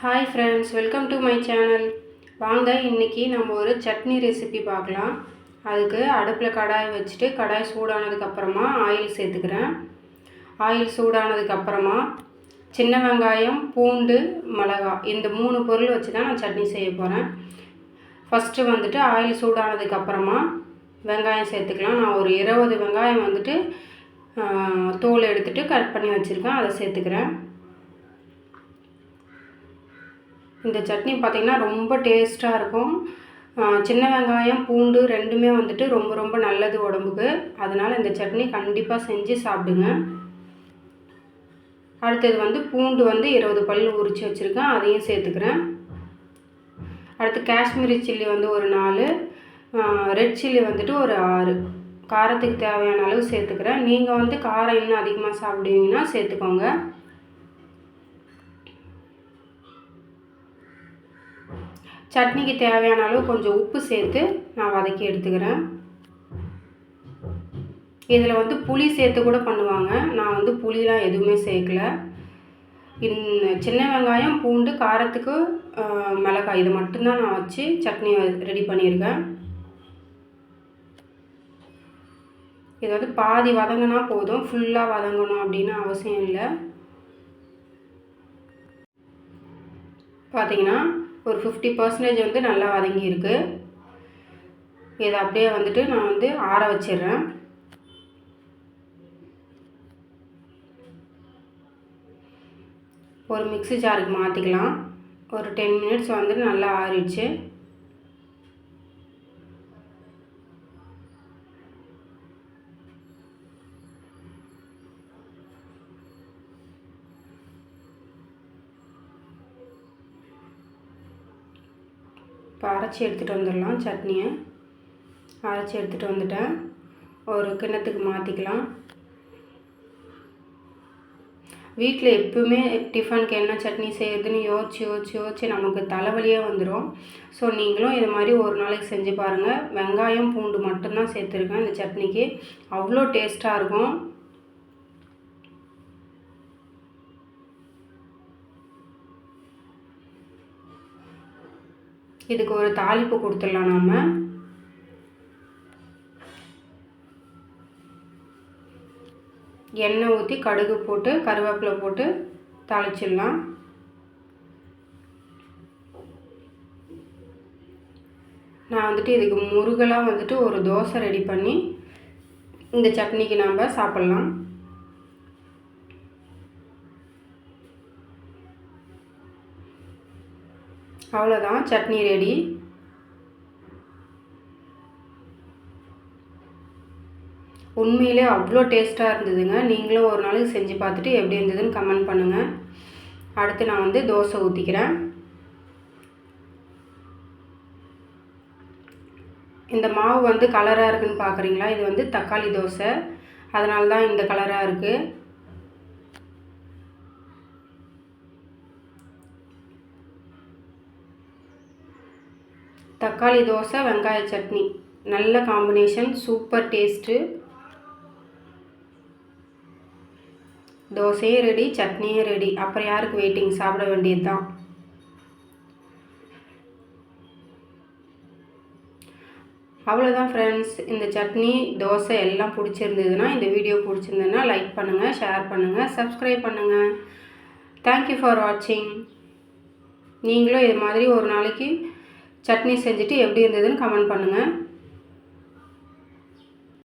Hi friends welcome to my channel வாங்க இன்றைக்கி நம்ம ஒரு சட்னி ரெசிபி பார்க்கலாம். அதுக்கு அடுப்பில் கடாய் வச்சுட்டு கடாய் சூடானதுக்கப்புறமா ஆயில் சேர்த்துக்கிறேன். ஆயில் சூடானதுக்கப்புறமா சின்ன வெங்காயம் பூண்டு மிளகா இந்த மூணு பொருள் வச்சு தான் நான் சட்னி செய்ய போகிறேன் ஃபஸ்ட்டு வந்துட்டு ஆயில் சூடானதுக்கப்புறமா வெங்காயம் சேர்த்துக்கலாம். நான் ஒரு இருபது வெங்காயம் வந்துட்டு தோல் எடுத்துகிட்டு கட் பண்ணி வச்சுருக்கேன். அதை சேர்த்துக்கிறேன். இந்த சட்னி பார்த்திங்கன்னா ரொம்ப டேஸ்ட்டாக இருக்கும். சின்ன வெங்காயம் பூண்டு ரெண்டுமே வந்துட்டு ரொம்ப ரொம்ப நல்லது உடம்புக்கு. அதனால் இந்த சட்னி கண்டிப்பாக செஞ்சு சாப்பிடுங்க. அடுத்தது வந்து பூண்டு வந்து இருபது பல் உரித்து வச்சுருக்கேன். அதையும் சேர்த்துக்கிறேன். அடுத்து காஷ்மீரி சில்லி வந்து ஒரு நாலு ரெட் சில்லி வந்துட்டு ஒரு ஆறு. காரத்துக்கு தேவையான அளவு சேர்த்துக்கிறேன். நீங்கள் வந்து காரம் இன்னும் அதிகமாக சாப்பிடுவீங்கன்னா சேர்த்துக்கோங்க. சட்னிக்கு தேவையான அளவு கொஞ்சம் உப்பு சேர்த்து நான் வதக்கி எடுத்துக்கிறேன். இதில் வந்து புளி சேர்த்து கூட பண்ணுவாங்க. நான் வந்து புளிலாம் எதுவுமே சேர்க்கல. இன் சின்ன வெங்காயம் பூண்டு காரத்துக்கு மிளகாய் இது மட்டும்தான் நான் வச்சு சட்னி ரெடி பண்ணியிருக்கேன். இது வந்து பாதி வதங்கினா போதும். ஃபுல்லாக வதங்கணும் அப்படின்னு அவசியம் இல்லை. பார்த்தீங்கன்னா ஒரு ஃபிஃப்டி பர்சன்டேஜ் வந்து நல்லா வதங்கியிருக்கு. இதை அப்படியே வந்துட்டு நான் வந்து ஆற வச்சிடுறேன் ஒரு மிக்ஸி ஜாருக்கு மாற்றிக்கலாம் ஒரு டென் மினிட்ஸ் வந்துட்டு நல்லா ஆறிடுச்சு. இப்போ அரைச்சி எடுத்துகிட்டு வந்துடலாம் சட்னியை. அரைச்சி எடுத்துகிட்டு வந்துட்டேன். ஒரு கிண்ணத்துக்கு மாற்றிக்கலாம் வீட்டில் எப்பவுமே டிஃபனுக்கு என்ன சட்னி செய்யறதுன்னு யோசிச்சு யோசிச்சு யோசிச்சு நமக்கு தலைவலியே வந்துடும் ஸோ நீங்களும் இது மாதிரி ஒரு நாளைக்கு செஞ்சு பாருங்கள் வெங்காயம் பூண்டு மட்டும்தான் சேர்த்துருக்கேன் இந்த சட்னிக்கு. அவ்வளோ டேஸ்ட்டாக இருக்கும். இதுக்கு ஒரு தாளிப்பு கொடுத்துடலாம் நாம். எண்ணெய் ஊற்றி கடுகு போட்டு கருவேப்பிலை போட்டு தாளிச்சிடலாம். நான் வந்துட்டு இதுக்கு முருகலாக வந்துட்டு ஒரு தோசை ரெடி பண்ணி இந்த சட்னிக்கு நாம் சாப்பிட்லாம். அவ்வளோதான் சட்னி ரெடி உண்மையிலே அவ்வளோ டேஸ்ட்டாக இருந்ததுங்க. நீங்களும் ஒரு நாளைக்கு செஞ்சு பார்த்துட்டு எப்படி இருந்ததுன்னு கமெண்ட் பண்ணுங்கள் அடுத்து நான் வந்து தோசை ஊற்றிக்கிறேன் இந்த மாவு வந்து கலராக இருக்குன்னு பார்க்குறீங்களா? இது வந்து தக்காளி தோசை. அதனால தான் இந்த கலராக இருக்குது தக்காளி தோசை வெங்காய சட்னி. நல்ல காம்பினேஷன் சூப்பர் டேஸ்ட்டு தோசையும் ரெடி சட்னியும் ரெடி அப்புறம் யாருக்கு வெயிட்டிங் சாப்பிட வேண்டியது தான் அவ்வளோதான் ஃப்ரெண்ட்ஸ் இந்த சட்னி தோசை எல்லாம் பிடிச்சிருந்ததுன்னா இந்த வீடியோ பிடிச்சிருந்ததுன்னா லைக் பண்ணுங்கள் ஷேர் பண்ணுங்கள் சப்ஸ்கிரைப் பண்ணுங்கள் தேங்க்யூ ஃபார் வாட்சிங் நீங்களும் இது மாதிரி ஒரு நாளைக்கு சட்னி செஞ்சுட்டு எப்படி இருந்ததுன்னு கமெண்ட் பண்ணுங்கள்